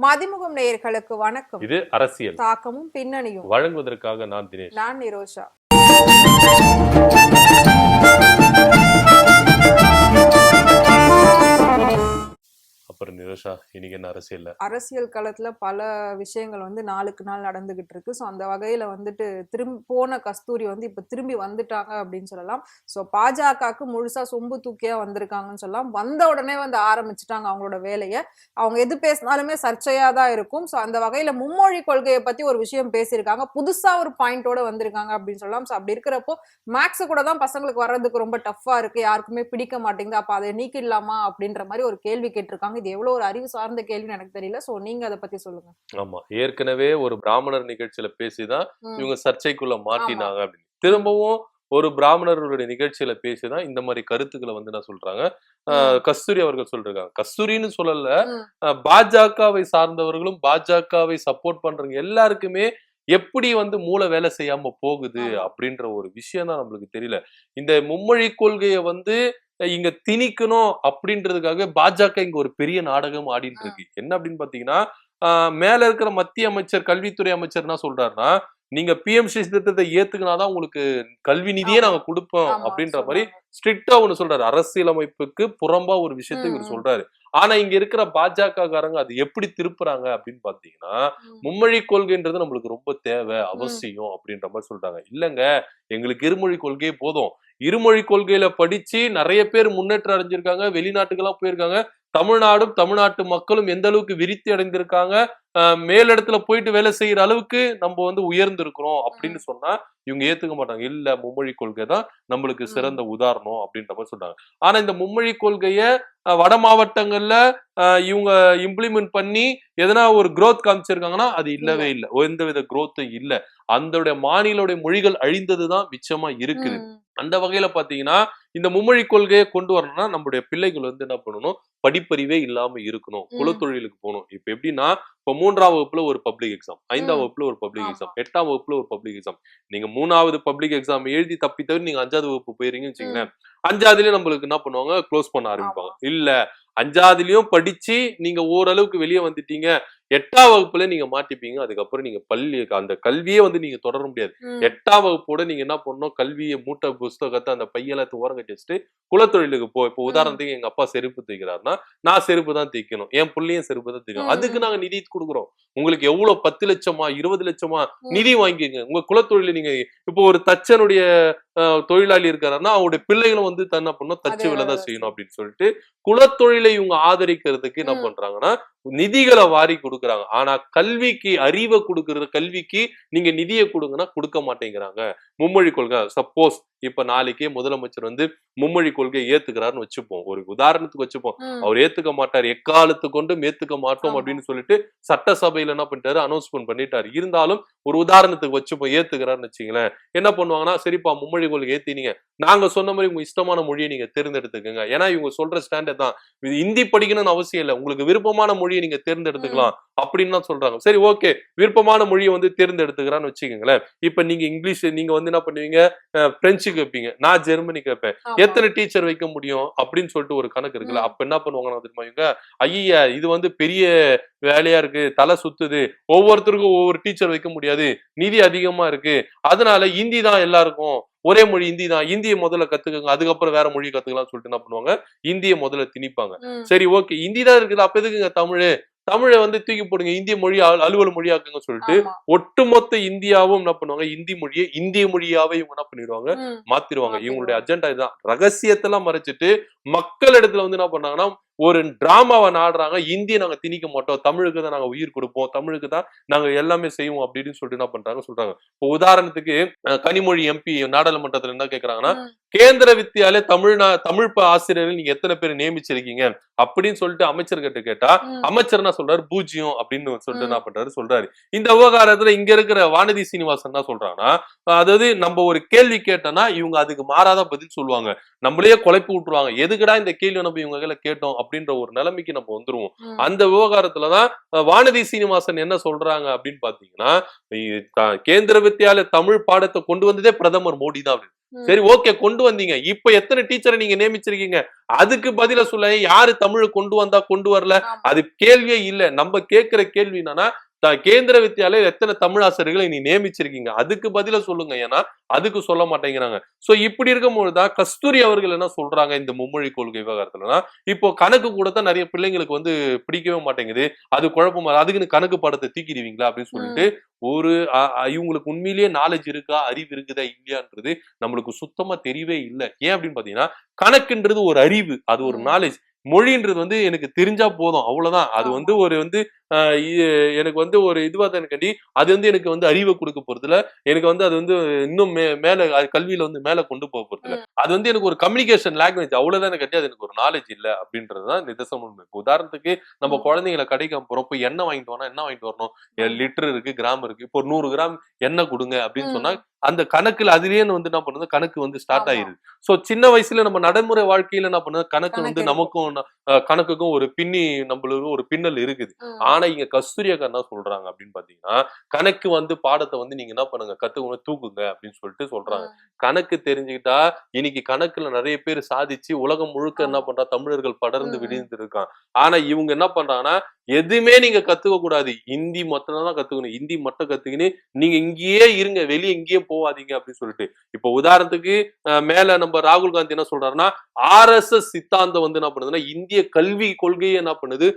மதிமுகம் நேயர்களுக்கு வணக்கம். இது அரசியல். தாக்கமும் பின்னணியும். வழங்குவதற்காக நான் தினேஷ். நான் நிரோஷா. அப்புறம் நிரோஷா இன்னைக்கு என்ன அரசியல் அரசியல் களத்துல பல விஷயங்கள் வந்து நாளுக்கு நாள் நடந்துகிட்டு இருக்கு. ஸோ அந்த வகையில வந்துட்டு திரும்பி போன கஸ்தூரி வந்து இப்ப திரும்பி வந்துட்டாங்க அப்படின்னு சொல்லலாம். ஸோ பாஜகவுக்கு முழுசா சொம்பு தூக்கியா வந்திருக்காங்கன்னு சொல்லலாம். வந்த உடனே வந்து ஆரம்பிச்சுட்டாங்க அவங்களோட வேலையை. அவங்க எது பேசினாலுமே சர்ச்சையா தான் இருக்கும். ஸோ அந்த வகையில மும்மொழி கொள்கையை பத்தி ஒரு விஷயம் பேசியிருக்காங்க. புதுசா ஒரு பாயிண்டோட வந்திருக்காங்க அப்படின்னு சொல்லலாம். ஸோ அப்படி இருக்கிறப்போ மேக்ஸ் கூட தான் பசங்களுக்கு வர்றதுக்கு ரொம்ப டஃப்பா இருக்கு. யாருக்குமே பிடிக்க மாட்டேங்குது. அப்ப அதை நீக்கிடலாமா அப்படின்ற மாதிரி ஒரு கேள்வி கேட்டிருக்காங்க. இது எவ்வளவு ஒரு அறிவு சார்ந்த கேள்வின்னு எனக்கு தெரியல. சோ நீங்க அதை பத்தி சொல்லுங்க. ஆமா. ஏற்கனவே ஒரு பிராமணர் நிகழ்ச்சியில பேசிதான். இவங்க சர்ச்சைக்குள்ள மாட்டினாங்க அப்படின்னு. திரும்பவும் ஒரு பிராமணர்களுடைய நிகழ்ச்சியில பேசிதான் இந்த மாதிரி கருத்துக்களை வந்து என்ன சொல்றாங்க. கஸ்தூரி அவர்கள் சொல்றாங்க கஸ்தூரின்னு சொல்லல. பாஜகவை சார்ந்தவர்களும் பாஜகவை சப்போர்ட் பண்றவங்க எல்லாருக்குமே எப்படி வந்து மூளை வேலை செய்யாம போகுது. அப்படின்ற ஒரு விஷயம் தான் நம்மளுக்கு தெரியல. இந்த மும்மொழி கொள்கையை வந்து இங்க திணிக்கணும் அப்படின்றதுக்காக பாஜக இங்க ஒரு பெரிய நாடகம் ஆடிட்டு இருக்கு. என்ன அப்படின்னு பாத்தீங்கன்னா மேல இருக்கிற மத்திய அமைச்சர் கல்வித்துறை அமைச்சர் என்ன சொல்றாருன்னா நீங்க பிஎம்சி திட்டத்தை ஏத்துக்கினாதான் உங்களுக்கு கல்வி நிதியே. நாங்க கொடுப்போம் அப்படின்ற மாதிரி. ஸ்ட்ரிக்டா ஒண்ணு சொல்றாரு. அரசியலமைப்புக்கு புறம்பா ஒரு விஷயத்தை இவர். சொல்றாரு. ஆனா இங்க இருக்கிற பாஜக காரங்க அது எப்படி திருப்புறாங்க அப்படின்னு பாத்தீங்கன்னா. மும்மொழி கொள்கைன்றது நம்மளுக்கு ரொம்ப தேவை அவசியம் அப்படின்ற மாதிரி சொல்றாங்க. இல்லங்க எங்களுக்கு இருமொழி கொள்கையே போதும். இருமொழி கொள்கையில படிச்சு நிறைய பேர் முன்னேற்றம் அடைஞ்சிருக்காங்க வெளிநாட்டுக்கெல்லாம் போயிருக்காங்க. தமிழ்நாடும் தமிழ்நாட்டு மக்களும் எந்த அளவுக்கு விருத்தி அடைந்திருக்காங்க மேலிடத்துல போயிட்டு வேலை செய்யற அளவுக்கு நம்ம வந்து உயர்ந்திருக்கிறோம் அப்படின்னு சொன்னா இவங்க ஏத்துக்க மாட்டாங்க. இல்ல மும்மொழி கொள்கை தான் நம்மளுக்கு. சிறந்த உதாரணம் அப்படின்ற மாதிரி சொல்றாங்க. ஆனா இந்த மும்மொழி கொள்கைய வட மாவட்டங்கள்ல இவங்க இம்ப்ளிமெண்ட் பண்ணி எதனா ஒரு growth காமிச்சிருக்காங்கன்னா அது இல்லவே இல்லை. எந்த வித growth-உம் இல்ல. அந்த மாநிலோட மொழிகள் அழிந்ததுதான் மிச்சமா இருக்குது. அந்த வகையில பாத்தீங்கன்னா இந்த மும்மொழி கொள்கையை கொண்டு வரணும்னா நம்மளுடைய பிள்ளைகள் வந்து என்ன பண்ணணும்? படிப்பறிவே இல்லாம இருக்கணும். குலத்தொழிலுக்கு போகணும். இப்ப எப்படின்னா இப்ப மூன்றாம் வகுப்புல ஒரு பப்ளிக் எக்ஸாம் ஐந்தாம். வகுப்புல ஒரு பப்ளிக். எக்ஸாம் எட்டாம் வகுப்புல ஒரு பப்ளிக் எக்ஸாம் நீங்க மூணாவது பப்ளிக் எக்ஸாம் எழுதி தப்பி தவிர நீங்க அஞ்சாவது வகுப்பு போயிருங்கன்னு வச்சுங்களேன் அஞ்சாவதுலயும் நம்மளுக்கு என்ன பண்ணுவாங்க? க்ளோஸ் பண்ண ஆரம்பிப்பாங்க. இல்ல அஞ்சாவதுலயும் படிச்சு நீங்க ஓரளவுக்கு வெளியே வந்துட்டீங்க. எட்டாம் வகுப்புல நீங்க மாட்டிப்பீங்க. அதுக்கப்புறம் நீங்க பள்ளி அந்த கல்வியே வந்து நீங்க தொடர முடியாது. எட்டாம் வகுப்போட நீங்க என்ன பண்ணணும்? கல்வியை மூட்டை புஸ்தகத்தை அந்த பையெல்லாம் ஓரம் கட்டி வச்சுட்டு குலத்தொழிலுக்கு போ இப்போ உதாரணத்துக்கு எங்க அப்பா செருப்பு தைக்கிறாருன்னா நான் செருப்பு தான் தைக்கணும். என் புள்ளையும் செருப்பு தான் தைக்கணும். அதுக்கு நாங்க நிதி கொடுக்குறோம். உங்களுக்கு எவ்வளவு பத்து லட்சமா? இருபது லட்சமா. நிதி வாங்கிக்கங்க. உங்க குலத்தொழில நீங்க இப்போ ஒரு தச்சனுடைய தொழிலாளி இருக்காருன்னா அவருடைய பிள்ளைகளும் வந்து த- என்ன பண்ணணும் தச்சு அதே வேலை தான் வேலை செய்யணும் அப்படின்னு சொல்லிட்டு குலத்தொழிலை இவங்க ஆதரிக்கிறதுக்கு என்ன. பண்றாங்கன்னா நிதிகளை வாரி கொடுக்குறாங்க. ஆனா கல்விக்கு அறிவை கொடுக்கறது கல்விக்கு நீங்க நிதியை கொடுங்கன்னா கொடுக்க மாட்டேங்கிறாங்க. மும்மொழி கொள்கை சப்போஸ் இப்ப நாளைக்கே முதலமைச்சர் வந்து மும்மொழி கொள்கையை ஏத்துக்கிறாருன்னு வச்சுப்போம். ஒரு உதாரணத்துக்கு வச்சுப்போம். அவர் ஏத்துக்க மாட்டார். எக்காலத்து கொண்டும் ஏத்துக்க மாட்டோம். அப்படின்னு சொல்லிட்டு சட்டசபையில என்ன பண்ணிட்டாரு? அனௌன்ஸ்மெண்ட் பண்ணிட்டாரு. இருந்தாலும் ஒரு உதாரணத்துக்கு வச்சுப்போம். ஏத்துக்கிறாருன்னு வச்சுங்களேன். என்ன பண்ணுவாங்கன்னா சரிப்பா மும்மொழி கொள்கை ஏத்தினீங்க நாங்க சொன்ன மாதிரி உங்க இஷ்டமான மொழியை நீங்க தேர்ந்தெடுத்துக்கங்க. ஏன்னா இவங்க சொல்ற ஸ்டாண்டர்ட் தான். இது ஹிந்தி படிக்கணும்னு அவசியம் இல்லை. உங்களுக்கு விருப்பமான மொழியை நீங்க தேர்ந்தெடுத்துக்கலாம் அப்படின்னு தான் சொல்றாங்க. சரி ஓகே விருப்பமான மொழியை வந்து தேர்ந்தெடுத்துக்கிறான்னு வச்சுக்கோங்களேன். இப்ப நீங்க இங்கிலீஷ் நீங்க வந்து என்ன பண்ணுவீங்க? அஹ், பிரெஞ்சுக்கு வைப்பீங்க நான் ஜெர்மனி கேட்பேன். எத்தனை டீச்சர் வைக்க முடியும்? அப்படின்னு சொல்லிட்டு ஒரு கணக்கு இருக்குல்ல. அப்ப என்ன பண்ணுவாங்கன்னா தெரியுமா இவங்க? ஐயா இது வந்து பெரிய வேலையா இருக்கு. தலை சுத்துது. ஒவ்வொருத்தருக்கும் ஒவ்வொரு டீச்சர் வைக்க முடியாது. நிதி அதிகமா இருக்கு. அதனால ஹிந்தி தான் எல்லாருக்கும். ஒரே மொழி ஹிந்தி தான். ஹிந்தியை முதல்ல கத்துக்கங்க அதுக்கப்புறம் வேற மொழி கத்துக்கலாம் சொல்லிட்டு என்ன பண்ணுவாங்க? ஹிந்தியை முதல்ல திணிப்பாங்க. சரி ஓகே. ஹிந்தி தான் இருக்குது. அப்ப எதுக்குங்க தமிழ்? தமிழை வந்து தூக்கி போடுங்க. இந்திய மொழி அலு- அலுவல் மொழியாக்குங்க சொல்லிட்டு. ஒட்டுமொத்த இந்தியாவும் என்ன பண்ணுவாங்க? இந்தி மொழியை இந்திய மொழியாவே இவங்க என்ன பண்ணிடுவாங்க? ம். மாத்திருவாங்க இவங்களுடைய. அஜெண்டா இதுதான். ரகசியத்தெல்லாம் மறைச்சிட்டு மக்கள் இடத்துல வந்து என்ன பண்ணாங்கன்னா ஒரு டிராமாவை நாடுறாங்க. இந்தியை நாங்க திணிக்க மாட்டோம். தமிழுக்கு தான் நாங்க உயிர் கொடுப்போம். தமிழுக்கு தான் நாங்க எல்லாமே செய்வோம் அப்படின்னு சொல்லிட்டு என்ன பண்றாங்க சொல்றாங்க. இப்போ உதாரணத்துக்கு கனிமொழி எம்பி நாடாளுமன்றத்துல என்ன கேக்குறாங்கன்னா. கேந்திர வித்தியாலய தமிழ்நா தமிழ் ஆசிரியர்கள் நீங்க எத்தனை பேர் நியமிச்சிருக்கீங்க? அப்படின்னு சொல்லிட்டு அமைச்சர்கிட்ட கேட்டா. அமைச்சர் என்ன சொல்றாரு? பூஜ்ஜியம் அப்படின்னு சொல்லிட்டு. என்ன பண்றாரு சொல்றாரு. இந்த விவகாரத்துல இங்க இருக்கிற வானதி சீனிவாசன் என்ன சொல்றாங்கன்னா அதாவது நம்ம ஒரு கேள்வி கேட்டோம்னா இவங்க அதுக்கு மாறாத பதில் சொல்லுவாங்க. நம்மளையே குழப்பி விட்டுருவாங்க. எதுக்குடா இந்த கேள்வி நம்ம இவங்க கேட்டோம் அப்படின்ற ஒரு நிலைமைக்கு நம்ம வந்துருவோம். அந்த விவகாரத்துலதான் வானதி சீனிவாசன் என்ன சொல்றாங்க அப்படின்னு பாத்தீங்கன்னா கேந்திர வித்தியாலய தமிழ் பாடத்தை கொண்டு வந்ததே பிரதமர் மோடி தான் அப்படின்னு. சரி ஓகே கொண்டு வந்தீங்க. இப்ப எத்தனை டீச்சரை நீங்க நியமிச்சிருக்கீங்க? அதுக்கு பதில சொல்ல யாரு தமிழ் கொண்டு வந்தா கொண்டு வரல. அது கேள்வியே இல்ல. நம்ம கேக்குற கேள்வி என்னன்னா கேந்திர வித்யாலயம் எத்தனை தமிழ் ஆசிரியர்களை நீ நியமிச்சிருக்கீங்க? அதுக்கு பதில சொல்லுங்க. ஏன்னா அதுக்கு சொல்ல மாட்டேங்கிறாங்க. சோ இப்படி இருக்கும்போது தான் கஸ்தூரி அவர்கள் என்ன சொல்றாங்க இந்த மும்மொழி கொள்கை விவகாரத்துலனா இப்போ கணக்கு கூட தான் நிறைய பிள்ளைங்களுக்கு வந்து பிடிக்கவே மாட்டேங்குது. அது குழப்பமா அதுக்குன்னு கணக்கு பாடத்தை தீக்கிடுவீங்களா? அப்படின்னு சொல்லிட்டு ஒரு இவங்களுக்கு உண்மையிலேயே நாலேஜ் இருக்கா? அறிவு இருக்குதா? இல்லையான்றது நம்மளுக்கு சுத்தமா தெரியவே இல்லை. ஏன் அப்படின்னு பாத்தீங்கன்னா கணக்குன்றது ஒரு அறிவு. அது ஒரு. நாலேஜ் மொழின்றது வந்து எனக்கு தெரிஞ்சா போதும். அவ்வளவுதான். அது. வந்து ஒரு வந்து எனக்கு வந்து ஒரு இதுவா தான் கண்டி அது வந்து எனக்கு வந்து அறிவை கொடுக்க போறதுல எனக்கு வந்து அது வந்து இன்னும் மே மேல கல்வியில வந்து மேல கொண்டு போக போறதுல அது வந்து எனக்கு ஒரு கம்யூனிகேஷன் லாங்குவேஜ் அவ்வளவுதான் கட்டி அது எனக்கு ஒரு நாலேஜ் இல்ல அப்படின்றதுதான் நிதர்சனம் உண்மை இப்ப உதாரணத்துக்கு நம்ம. குழந்தைங்களை கடைக்கு போறோம் போய் எண்ணெய் வாங்கிட்டு வரணும் என்ன வாங்கிட்டு வரணும் லிட்டர் இருக்கு கிராம் இருக்கு இப்போ ஒரு நூறு கிராம் எண்ணெய் கொடுங்க அப்படின்னு. சொன்னா அந்த கணக்குல அதுலயே வந்து என்ன பண்ணுது கணக்கு வந்து ஸ்டார்ட். ஆயிருது சோ சின்ன வயசுல நம்ம நடைமுறை வாழ்க்கையில என்ன பண்ணுது கணக்கு வந்து. நமக்கும் கணக்குக்கும் ஒரு பின்னி நம்மளுக்கு ஒரு பின்னல் இருக்குது. ஆனா இங்க கஸ்தூரி அக்கா என்ன சொல்றாங்க அப்படின்னு பாத்தீங்கன்னா கணக்கு வந்து பாடத்தை வந்து நீங்க என்ன பண்ணுங்க கத்துக்கணும் தூக்குங்க அப்படின்னு சொல்லிட்டு சொல்றாங்க. கணக்கு தெரிஞ்சுக்கிட்டா இன்னைக்கு கணக்குல நிறைய பேர் சாதிச்சு உலகம் முழுக்க என்ன. பண்றா தமிழர்கள் படர்ந்து ம். விடிந்து இருக்கான் ஆனா இவங்க என்ன பண்றாங்கன்னா எதுவுமே நீங்க கத்துக்க கூடாது ஹிந்தி மட்டும் தான் கத்துக்கணும். ஹிந்தி மட்டும் கத்துக்கின்னு நீங்க இங்கேயே இருங்க. வெளியே இங்கேயே போவாதீங்க அப்படின்னு சொல்லிட்டு. இப்போ உதாரணத்துக்கு மேல நம்ம ராகுல் காந்தி என்ன சொல்றாருன்னா ஆர்எஸ்எஸ் சித்தாந்தம் வந்து என்ன பண்ணுதுன்னா இந்திய கல்வி கொள்கையை என்ன பண்ணுது?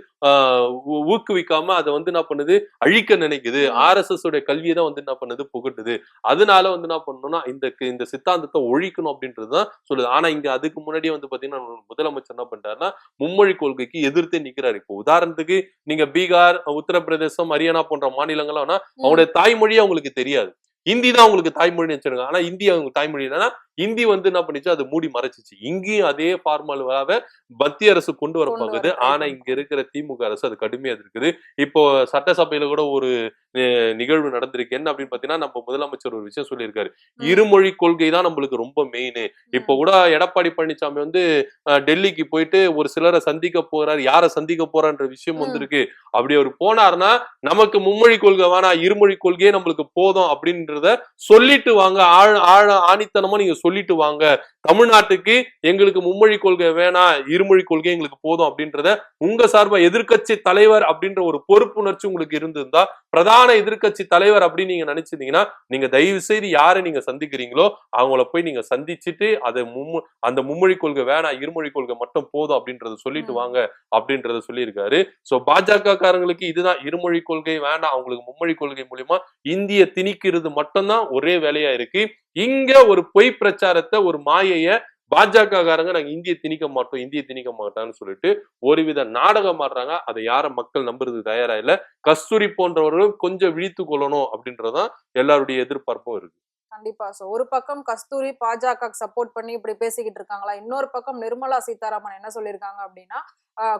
ஊக்குவிக்காம அதை வந்து என்ன பண்ணுது? அழிக்க நினைக்குது. ம். ஆர்எஸ்எஸ் உடைய கல்வியை தான் வந்து என்ன பண்ணுது? புகட்டுது. அதனால வந்து என்ன பண்ணணும்னா இந்த இந்த சித்தாந்தத்தை ஒழிக்கணும் அப்படின்றதுதான் சொல்லுது. ஆனா இங்க அதுக்கு முன்னாடியே வந்து பாத்தீங்கன்னா முதலமைச்சர் என்ன பண்றாருன்னா மும்மொழி கொள்கைக்கு எதிர்த்தே நிக்கிறாரு. இப்போ உதாரணத்துக்கு நீங்க பீகார் உத்தரப்பிரதேசம் ஹரியானா போன்ற மாநிலங்கள்லாம் அவங்களுடைய தாய்மொழி அவங்களுக்கு தெரியாது. ஹிந்தி தான் அவங்களுக்கு தாய்மொழின்னு வச்சிருக்காங்க ஆனா இந்தி அவங்க தாய்மொழி இல்லைன்னா ஹிந்தி வந்து என்ன பண்ணிச்சு? அது மூடி மறைச்சிச்சு. இங்கேயும் அதே ஃபார்முலாவை மத்திய அரசு கொண்டு வர try ஆனா. இங்க இருக்கிற திமுக அரசு அது கடுமையா இருக்குது இப்போ சட்டசபையில கூட ஒரு நிகழ்வு நடந்திருக்கு. என்ன அப்படின்னு பாத்தீங்கன்னா நம்ம முதலமைச்சர் ஒரு விஷயம் சொல்லியிருக்காரு. இருமொழி கொள்கை தான் நம்மளுக்கு ரொம்ப மெயின் இப்போ கூட எடப்பாடி பழனிசாமி வந்து டெல்லிக்கு போயிட்டு ஒரு சிலரை சந்திக்க போறாரு. யாரை சந்திக்க போறான்ற விஷயம். வந்திருக்கு. அப்படி அவர் போனாருன்னா நமக்கு மும்மொழி கொள்கை வேணாம். இருமொழி கொள்கையே நம்மளுக்கு போதும் அப்படின்றத சொல்லிட்டு வாங்க. ஆழ ஆழ ஆணித்தனமா நீங்க சொல்லிட்டு வாங்க. தமிழ்நாட்டுக்கு எங்களுக்கு மும்மொழி கொள்கை வேணாம் இருமொழி கொள்கை எங்களுக்கு போதும் அப்படின்றத உங்க சார்பா எதிர்க்கட்சி தலைவர் அப்படின்ற ஒரு பொறுப்புணர்ச்சி உங்களுக்கு இருந்திருந்தா பிரதான எதிர்க்கட்சி தலைவர் அப்படின்னு நீங்க நினைச்சிருந்தீங்கன்னா நீங்க தயவு செய்து யாரை நீங்க சந்திக்கிறீங்களோ அவங்கள போய் நீங்க சந்திச்சுட்டு அதை மும்மு அந்த மும்மொழி கொள்கை வேணாம் இருமொழி கொள்கை மட்டும் போதும் அப்படின்றத சொல்லிட்டு. வாங்க அப்படின்றத சொல்லியிருக்காரு. சோ பாஜக காரங்களுக்கு இதுதான் இருமொழி கொள்கை வேண்டாம் அவங்களுக்கு மும்மொழி கொள்கை மூலியமா இந்திய திணிக்கிறது மட்டும்தான் ஒரே வேலையா இருக்கு. இங்க ஒரு பொய் பிரச்சாரத்தை ஒரு மாயைய பாஜக காரங்க நாங்க இந்திய திணிக்க மாட்டோம் இந்திய திணிக்க மாட்டோம்னு சொல்லிட்டு ஒருவித நாடகம் ஆடுறாங்க. அதை யார மக்கள் நம்புறது தயாரா இல்ல. கஸ்தூரி போன்றவர்களும் கொஞ்சம் விழித்து கொள்ளணும் அப்படின்றதான் எல்லாருடைய எதிர்பார்ப்பும் இருக்கு. கண்டிப்பா. சோ ஒரு பக்கம் கஸ்தூரி பாஜக சப்போர்ட் பண்ணி இப்படி பேசிக்கிட்டு இருக்காங்களா? இன்னொரு பக்கம் நிர்மலா சீதாராமன் என்ன சொல்லியிருக்காங்க அப்படின்னா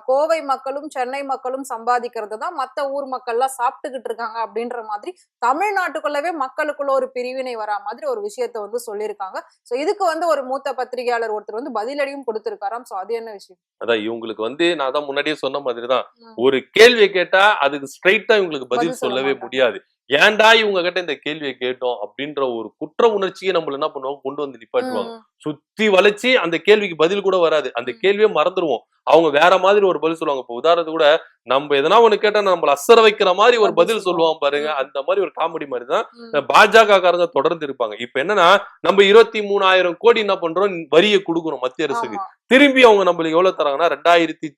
கோவை மக்களும் சென்னை மக்களும் சம்பாதிக்கிறது தான் மத்த ஊர் மக்கள்லாம் சாப்பிட்டுக்கிட்டு இருக்காங்க அப்படின்ற மாதிரி தமிழ்நாட்டுக்குள்ளவே மக்களுக்குள்ள ஒரு பிரிவினை வரா மாதிரி ஒரு விஷயத்த வந்து சொல்லியிருக்காங்க. சோ இதுக்கு வந்து ஒரு மூத்த பத்திரிகையாளர் ஒருத்தர் வந்து பதிலடியும் கொடுத்திருக்காராம். சோ அது என்ன விஷயம்? அதான் இவங்களுக்கு வந்து நான் தான் முன்னாடியே சொன்ன மாதிரிதான் ம். ஒரு கேள்வியை கேட்டா அதுக்கு ஸ்ட்ரைட்டா இவங்களுக்கு பதில் பதில் சொல்ல சொல்லவே. முடியாது. ஏன்டா இவங்க கிட்ட இந்த கேள்வியை கேட்டோம் அப்படின்ற ஒரு குற்ற உணர்ச்சியை நம்மள என்ன பண்ணுவாங்க? கொண்டு வந்து நிப்பாட்டுவாங்க. சுத்தி வளைச்சு அந்த கேள்விக்கு பதில் கூட வராது. அந்த. கேள்வியை மறந்துடுவோம் அவங்க வேற மாதிரி ஒரு பதில் சொல்லுவாங்க. இப்போ உதாரணத்துக்கு கூட நம்ம எதனா ஒண்ணு கேட்டா நம்மள அசர வைக்கிற மாதிரி ஒரு பதில் சொல்லுவான் சொல்லுவாங்க. பாருங்க. அந்த மாதிரி ஒரு காமெடி மாதிரி தான் பாஜக காரங்க தொடர்ந்து இருப்பாங்க. இப்ப என்னன்னா நம்ம இருபத்தி மூணாயிரம் கோடி என்ன பண்றோம்? வரியை கொடுக்குறோம் மத்திய அரசுக்கு. திரும்பி அவங்க நம்மளுக்கு எவ்வளவு தராங்கன்னா ரெண்டாயிரத்தி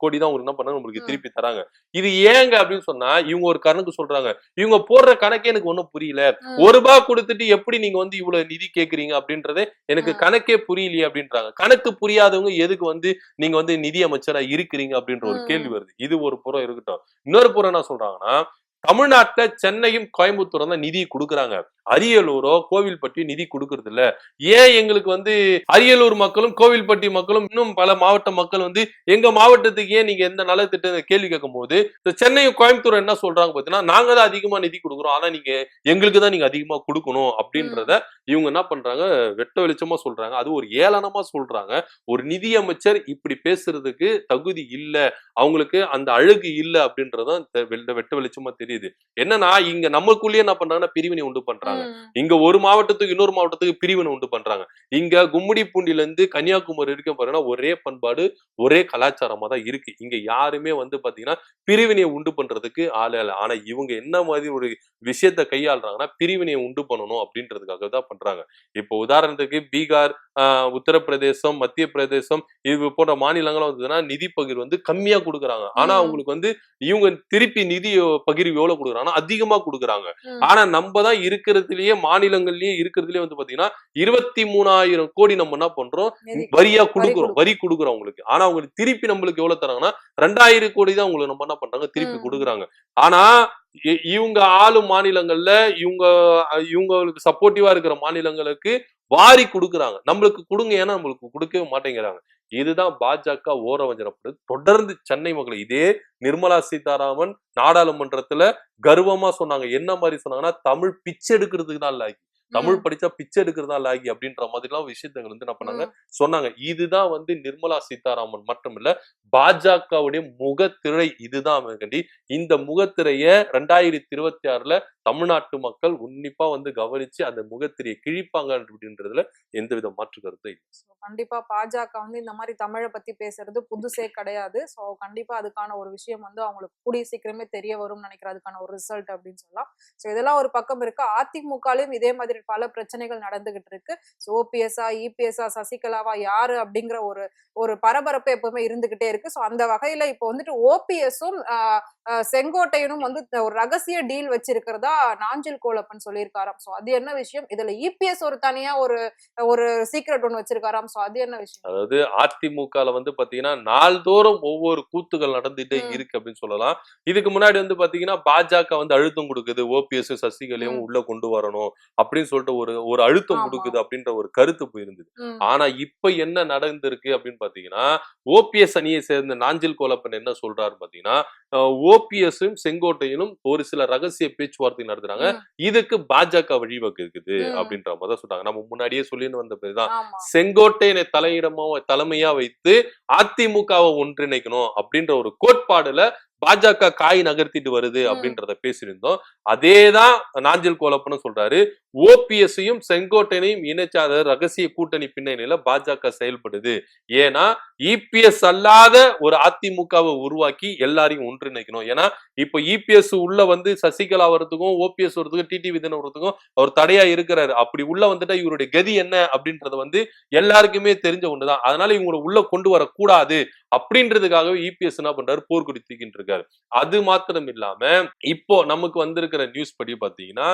கோடி தான் அவங்க என்ன பண்ணாங்க? நம்மளுக்கு. திருப்பி தராங்க. இது ஏங்க அப்படின்னு சொன்னா இவங்க ஒரு கணக்கு சொல்றாங்க. இவங்க போடுற கணக்கே எனக்கு ஒண்ணும் புரியல. ஒரு ரூபாய் கொடுத்துட்டு எப்படி நீங்க வந்து இவ்வளவு நிதி கேக்குறீங்க அப்படின்றதே எனக்கு. கணக்கே புரியலையே அப்படின்றாங்க. கணக்கு புரியாதவங்க எதுக்கு வந்து நீங்க வந்து நிதி அமைச்சரா இருக்கிறீங்க அப்படின்ற ஒரு. கேள்வி வருது இது ஒரு புறம் இருக்கட்டும் இன்னொரு புறம் என்ன சொல்றாங்கன்னா தமிழ்நாட்டுல சென்னையும் கோயம்புத்தூரும் தான் நிதி கொடுக்குறாங்க. அரியலூரோ கோவில்பட்டி நிதி கொடுக்கறது இல்ல ஏன் எங்களுக்கு வந்து அரியலூர் மக்களும் கோவில்பட்டி மக்களும் இன்னும் பல மாவட்ட மக்கள் வந்து எங்க மாவட்டத்துக்கு ஏன் நீங்க எந்த நலத்திட்ட கேள்வி கேட்கும் போது சென்னையும் கோயம்புத்தூர் என்ன சொல்றாங்க பாத்தீங்கன்னா நாங்க தான் அதிகமா நிதி கொடுக்குறோம். ஆனா நீங்க எங்களுக்கு தான் நீங்க அதிகமா கொடுக்கணும் அப்படின்றத இவங்க என்ன பண்றாங்க வெட்ட வெளிச்சமா சொல்றாங்க. அது ஒரு ஏளனமா சொல்றாங்க. ஒரு நிதி அமைச்சர் இப்படி பேசுறதுக்கு தகுதி இல்ல. அவங்களுக்கு அந்த அழகு இல்ல அப்படின்றதான் இந்த வெள்ள- வெட்ட வெளிச்சமா தெரியும் தெரியுது. என்னன்னா இங்க நமக்குள்ளேயே என்ன பண்றாங்கன்னா பிரிவினை உண்டு பண்றாங்க. இங்க ஒரு மாவட்டத்துக்கு இன்னொரு மாவட்டத்துக்கு பிரிவினை உண்டு பண்றாங்க. இங்க கும்மிடிப்பூண்டில இருந்து கன்னியாகுமரி வரைக்கும் பாருங்கன்னா ஒரே பண்பாடு ஒரே கலாச்சாரமா தான் இருக்கு. இங்க யாருமே வந்து பாத்தீங்கன்னா பிரிவினையை உண்டு பண்றதுக்கு ஆள் இல்ல. ஆனா இவங்க என்ன மாதிரி ஒரு விஷயத்த கையாளுறாங்கன்னா பிரிவினையை உண்டு பண்ணணும் அப்படின்றதுக்காக தான் பண்றாங்க. இப்போ உதாரணத்துக்கு பீகார் உத்தரப்பிரதேசம் மத்திய பிரதேசம் இது போன்ற மாநிலங்களும் வந்ததுன்னா நிதி பகிர்வு வந்து கம்மியா கொடுக்குறாங்க ஆனா. அவங்களுக்கு வந்து இவங்க திருப்பி நிதி பகிர்வு எவ்வளவு கொடுக்குறாங்கன்னா அதிகமா கொடுக்குறாங்க. ஆனா நம்ம தான் இருக்கிறதுலயே மாநிலங்கள்லயே இருக்கிறதுலயே வந்து பாத்தீங்கன்னா இருபத்தி மூணாயிரம் கோடி நம்ம என்ன பண்றோம் வரியா வரி கொடுக்குறோம். வரி கொடுக்குறோம் அவங்களுக்கு ஆனா அவங்களுக்கு திருப்பி நம்மளுக்கு எவ்வளவு தராங்கன்னா ரெண்டாயிரம் கோடி தான் உங்களுக்கு நம்ம என்ன பண்றாங்க திருப்பி. கொடுக்குறாங்க ஆனா இவங்க ஆளும் மாநிலங்கள்ல இவங்க இவங்களுக்கு சப்போர்ட்டிவா இருக்கிற மாநிலங்களுக்கு வாரி கொடுக்குறாங்க. நம்மளுக்கு கொடுங்க ஏன்னா நம்மளுக்கு கொடுக்கவே மாட்டேங்கிறாங்க. இதுதான் பாஜக ஓரவஞ்சனப்படுது தொடர்ந்து சென்னை மக்களை இதே நிர்மலா சீதாராமன் நாடாளுமன்றத்துல கர்வமா சொன்னாங்க. என்ன மாதிரி சொன்னாங்கன்னா தமிழ் பிச்சை எடுக்கிறதுக்கு தான் இல்லாக்கி தமிழ். படிச்சா பிச்சை எடுக்கிறதா லாகி அப்படின்ற மாதிரிலாம் விஷயத்துங்க வந்து என்ன பண்ணாங்க. சொன்னாங்க. இதுதான் வந்து நிர்மலா சீதாராமன் மட்டும் இல்ல பாஜகவுடைய முகத்திரை இதுதான் கண்டி இந்த முகத்திரைய ரெண்டாயிரத்தி இருபத்தி ஆறுல தமிழ்நாட்டு மக்கள் உன்னிப்பா வந்து கவனிச்சு அந்த முகத்திரையை கிழிப்பாங்க அப்படின்றதுல எந்தவித மாற்று கருத்தும் இல்லை. கண்டிப்பா பாஜக வந்து இந்த மாதிரி தமிழை பத்தி பேசுறது புதுசே கிடையாது. சோ கண்டிப்பா அதுக்கான ஒரு விஷயம் வந்து அவங்களுக்கு கூடிய சீக்கிரமே தெரிய வரும்னு நினைக்கிறேன். அதுக்கான ஒரு ரிசல்ட் அப்படின்னு சொல்லலாம். சோ இதெல்லாம் ஒரு பக்கம் இருக்கு. அதிமுகலயும் இதே மாதிரி பல பிரச்சனைகள் நடந்துகிட்டு இருக்கு ஓபிஎஸ்ஆ இபிஎஸ்ஆ சசிகலாவா யாரு அப்படிங்கிற ஒரு ஒரு பரபரப்பு எப்பவுமே இருந்துகிட்டே இருக்கு. ஸோ அந்த வகையில இப்போ வந்துட்டு ஓபிஎஸும் செங்கோட்டையனும் வந்து ஒரு ரகசிய டீல் வச்சிருக்கிறதா நாஞ்சில் கோலப்பன் சொல்லியிருக்காராம். ஸோ அது என்ன விஷயம்? இதுல இபிஎஸ் ஒரு தனியா ஒரு ஒரு சீக்ரெட் ஒன்று வச்சிருக்காராம். ஸோ அது என்ன விஷயம்? அதாவது அதிமுகல வந்து பாத்தீங்கன்னா நாள்தோறும் ஒவ்வொரு கூத்துகள் நடந்துட்டே. இருக்கு அப்படின்னு சொல்லலாம். இதுக்கு முன்னாடி வந்து பாத்தீங்கன்னா பாஜக வந்து அழுத்தம் கொடுக்குது. ஓபிஎஸ் சசிகலையும். உள்ள கொண்டு வரணும் அப்படின்னு சொல்லிட்டு ஒரு ஒரு அழுத்தம். கொடுக்குது அப்படின்ற ஒரு கருத்து போயிருந்தது. ஆனா இப்ப என்ன நடந்திருக்கு அப்படின்னு பாத்தீங்கன்னா ஓபிஎஸ் அணியை சேர்ந்த நாஞ்சில் கோலப்பன் என்ன சொல்றாரு பாத்தீங்கன்னா ஓபிஎஸும் செங்கோட்டையனும் ஒரு சில ரகசிய பேச்சுவார்த்தை நடத்துறாங்க. இதுக்கு பாஜக வழிவகுக்குது. அப்படின்ற மாதிரி சொல்றாங்க நம்ம முன்னாடியே சொல்லின்னு வந்த பேருதான் செங்கோட்டையனை தலையிடமா தலைமையா வைத்து அதிமுகவை ஒன்றிணைக்கணும் அப்படின்ற ஒரு கோட்பாடுல பாஜக காய் நகர்த்திட்டு வருது. அப்படின்றத பேசியிருந்தோம். அதேதான் நாஞ்சில் கோலப்பனும் சொல்றாரு. ஓபிஎஸ்ஸையும் செங்கோட்டையனையும் இணைச்ச அதாவது ரகசிய கூட்டணி பின்னணியில பாஜக செயல்படுது. ஏன்னா இபிஎஸ் அல்லாத ஒரு அதிமுகவை உருவாக்கி எல்லாரையும் ஒன்றிணைக்கணும். ஏன்னா இப்போ இபிஎஸ் உள்ள வந்து சசிகலா வரதுக்கும் ஓபிஎஸ் வர்றதுக்கும் டிடி விதன் வர்றதுக்கும் அவர் தடையா இருக்கிறாரு. அப்படி உள்ள வந்துட்டா இவருடைய கதி என்ன அப்படின்றது வந்து எல்லாருக்குமே தெரிஞ்ச ஒண்ணுதான். அதனால இவங்களை உள்ள கொண்டு வரக்கூடாது அப்படின்றதுக்காகவே இபிஎஸ் என்ன பண்றாரு? போர்க்குடி தூக்கிட்டு இருக்காரு. அது மாத்திரம் இல்லாம இப்போ நமக்கு வந்திருக்கிற நியூஸ் படி பாத்தீங்கன்னா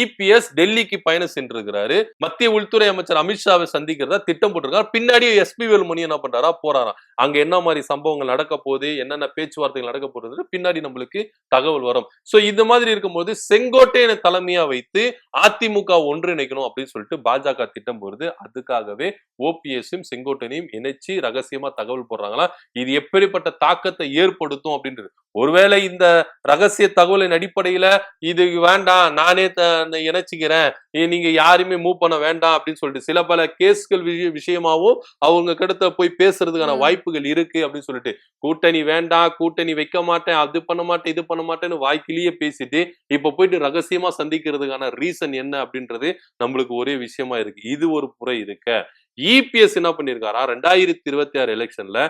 இபிஎஸ் டெல்லிக்கு பயணம் சென்றிருக்கிறாரு. மத்திய உள்துறை அமைச்சர் அமித்ஷாவை சந்திக்கிறதா திட்டம் போட்டிருக்காரு. பின்னாடியே எஸ்பி வேலுமணி என்ன பண்றாரா? போறாராம் அங்க என்ன மாதிரி சம்பவங்கள் நடக்க போகுது? என்னென்ன பேச்சுவார்த்தைகள் நடக்க போறது பின்னாடி நம்மளுக்கு தகவல் வரும். சோ இந்த மாதிரி இருக்கும்போது செங்கோட்டையனை தலைமையா வைத்து அதிமுக ஒன்றிணைக்கணும் அப்படின்னு சொல்லிட்டு பாஜக திட்டம் போடுது. அதுக்காகவே ஓபிஎஸும் செங்கோட்டையனையும் இணைச்சு ரகசியமா தகவல் போடுறாங்களா? இது எப்படிப்பட்ட தாக்கத்தை ஏற்படுத்தும் அப்படின்றது. ஒருவேளை இந்த ரகசிய தகவலின் அடிப்படையில இது வேண்டாம் நானே த- இணைச்சிக்கிறேன். நீங்க யாருமே மூவ் பண்ண வேண்டாம் அப்படின்னு சொல்லிட்டு சில பல கேஸ்கள் விஷய- விஷயமாவும் அவங்க கிட்ட போய் பேசுறதுக்கான. வாய்ப்புகள் இருக்கு அப்படின்னு சொல்லிட்டு கூட்டணி வேண்டாம் கூட்டணி வைக்க மாட்டேன் அது பண்ண மாட்டேன் இது பண்ண மாட்டேன்னு வாய்க்கிலேயே பேசிட்டு இப்ப போயிட்டு ரகசியமா சந்திக்கிறதுக்கான ரீசன் என்ன அப்படின்றது நம்மளுக்கு ஒரே விஷயமா இருக்கு. இது ஒரு புறை இருக்க. இபிஎஸ் என்ன பண்ணிருக்காரா? ரெண்டாயிரத்தி இருபத்தி ஆறு எலெக்ஷன்ல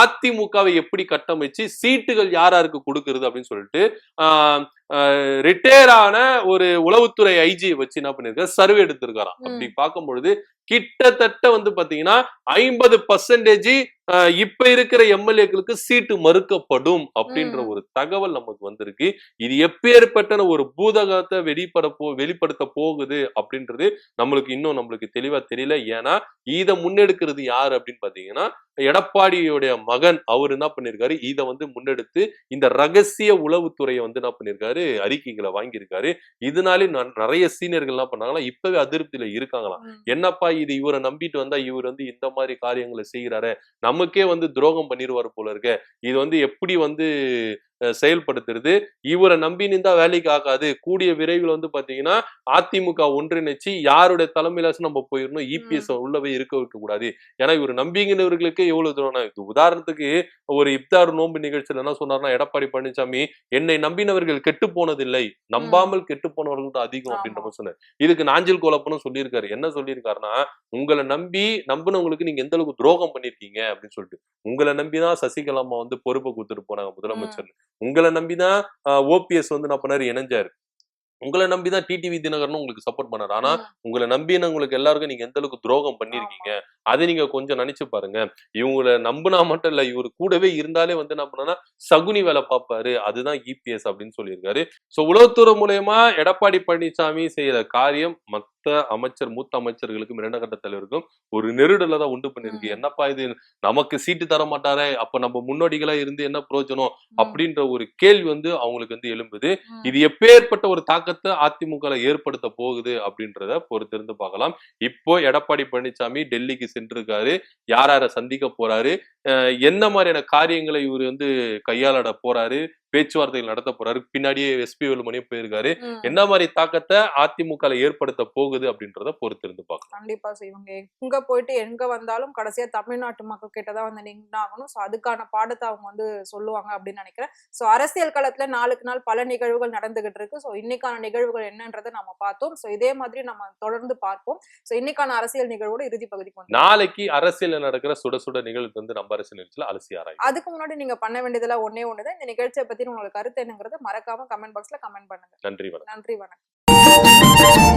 அதிமுகவை எப்படி கட்டமைச்சு சீட்டுகள் யார் யாருக்கு கொடுக்கறது அப்படின்னு சொல்லிட்டு ரிட்டையர் ஆன ஒரு உளவுத்துறை ஐஜி வச்சு என்ன பண்ணிருக்காரு? சர்வே எடுத்திருக்காராம். அப்படி பார்க்கும் பொழுது கிட்டத்தட்ட வந்து பாத்தீங்கன்னா ஐம்பது பர்சன்டேஜ் இப்ப இருக்கிற எம்எல்ஏக்களுக்கு சீட்டு மறுக்கப்படும் அப்படின்ற. ஒரு தகவல் நமக்கு வந்திருக்கு. இது எப்பேற்பட்ட ஒரு பூதகத்தை வெளிப்பட போ வெளிப்படுத்த போகுது அப்படின்றது நம்மளுக்கு இன்னும் நம்மளுக்கு தெளிவா தெரியல. ஏன்னா இதை முன்னெடுக்கிறது யாரு அப்படின்னு பாத்தீங்கன்னா எடப்பாடியுடைய மகன் அவர் என்ன பண்ணிருக்காரு? இதை வந்து முன்னெடுத்து இந்த ரகசிய உளவுத்துறையை வந்து என்ன பண்ணிருக்காரு? அறிக்கைகளை வாங்கியிருக்காரு. இதனாலே நிறைய சீனியர்கள் என்ன பண்ணாங்களா இப்பவே அதிருப்தியில இருக்காங்களாம். என்னப்பா இது இவரை நம்பிட்டு வந்தா இவர் வந்து இந்த மாதிரி காரியங்களை செய்கிறாரு நமக்கே வந்து துரோகம் பண்ணிடுவார் போல இருக்க. இது வந்து எப்படி வந்து செயல்படுத்துறது. இவரை நம்பி நின்றா வேலைக்கு ஆகாது. கூடிய விரைவில் வந்து பாத்தீங்கன்னா அதிமுக ஒன்றிணைச்சு யாருடைய தலைமையில நம்ம போயிடணும் இபிஎஸ் உள்ளவே இருக்க வைக்க கூடாது ஏன்னா இவர் நம்பிங்கினவர்களுக்கு எவ்வளவு தூரம் இது உதாரணத்துக்கு ஒரு இப்தார் நோன்பு நிகழ்ச்சியில என்ன சொன்னார்னா எடப்பாடி பழனிசாமி என்னை நம்பினவர்கள் கெட்டு போனதில்லை. நம்பாமல் கெட்டு போனவர்கள் தான் அதிகம் அப்படின்ற மாதிரி சொன்னார். இதுக்கு நாஞ்சில் கோலப்பனும் சொல்லியிருக்காரு. என்ன சொல்லியிருக்காருன்னா உங்களை நம்பி நம்பினவங்களுக்கு நீங்க எந்த அளவுக்கு துரோகம் பண்ணிருக்கீங்க அப்படின்னு சொல்லிட்டு. உங்களை நம்பிதான் சசிகலா அம்மா வந்து பொறுப்பை கொடுத்துட்டு போனாங்க முதலமைச்சர் உங்களை நம்பிதான் ஓபிஎஸ் வந்து என்ன பண்ணாரு இணைஞ்சாரு. உங்களை நம்பிதான் டிடிவி தினகரனும் உங்களுக்கு சப்போர்ட் பண்ணாரு. ஆனா. உங்களை நம்பினவங்களுக்கு எல்லாருக்கும் நீங்க எந்த அளவுக்கு துரோகம் பண்ணிருக்கீங்க அதை நீங்க கொஞ்சம் நினைச்சு பாருங்க. இவங்கள நம்புனா மட்டும் இல்ல இவர் கூடவே இருந்தாலே வந்து என்ன பண்ணா சகுனி வேலை பார்ப்பாரு. அதுதான் இபிஎஸ் அப்படின்னு சொல்லியிருக்காரு. சோ உளவுத்துறை மூலயமா எடப்பாடி பழனிசாமி செய்யற காரியம் மத்த அமைச்சர் மூத்த அமைச்சர்களுக்கும் இரண்டு கட்ட தலைவருக்கும் ஒரு நெருடலை தான் உண்டு பண்ணிருக்கு. என்னப்பா இது? நமக்கு சீட்டு தர மாட்டாரே. அப்ப நம்ம முன்னோடிகளா இருந்து என்ன பிரயோஜனம்? அப்படின்ற ஒரு கேள்வி வந்து அவங்களுக்கு வந்து எழும்புது. இது எப்பேற்பட்ட ஒரு தாக்கத்தை அதிமுக ஏற்படுத்த போகுது அப்படின்றத பொறுத்திருந்து பார்க்கலாம். இப்போ எடப்பாடி பழனிசாமி டெல்லிக்கு சென்றிருக்காரு. யார் யாரை சந்திக்க போறாரு? என்ன மாதிரியான காரியங்களை இவர் வந்து கையாளட போறாரு? பேச்சுவார்த்தைகள் நடத்த போறாரு. பின்னாடியே எஸ்பி வேலுமணியும் போயிருக்காரு. என்ன மாதிரி தாக்கத்தை அதிமுக ஏற்படுத்த போகுது அப்படின்றத பொறுத்திருந்து பார்க்கலாம். கண்டிப்பா இவங்க எங்க போயிட்டு எங்க வந்தாலும் கடைசியா தமிழ்நாட்டு மக்கள் கிட்டதான் வந்து நின்னாகணும். சோ அதுக்கான பாடத்தை அவங்க வந்து சொல்லுவாங்க அப்படின்னு நினைக்கிறேன். சோ அரசியல் களத்துல நாளுக்கு நாள் பல நிகழ்வுகள் நடந்துகிட்டு இருக்கு. சோ இன்னைக்கான நிகழ்வுகள் என்னன்றதை நம்ம பார்த்தோம். சோ இதே மாதிரி நம்ம தொடர்ந்து பார்ப்போம். சோ இன்னைக்கான அரசியல் நிகழ்வோட இறுதி பகுதிக்கு நாளைக்கு அரசியல்ல நடக்கிற சுட சுட நிகழ்வு வந்து நம்ம அரசியல் நிகழ்ச்சியில அலசி ஆராயும் அதுக்கு முன்னாடி நீங்க பண்ண வேண்டியதுல ஒன்னே ஒண்ணுதான். இந்த நிகழ்ச்சியை பத்தி உங்களுக்கு கருத்து என்னங்கிறத மறக்காம கமெண்ட் பாக்ஸ்ல கமெண்ட் பண்ணுங்க. நன்றி நன்றி வணக்கம்.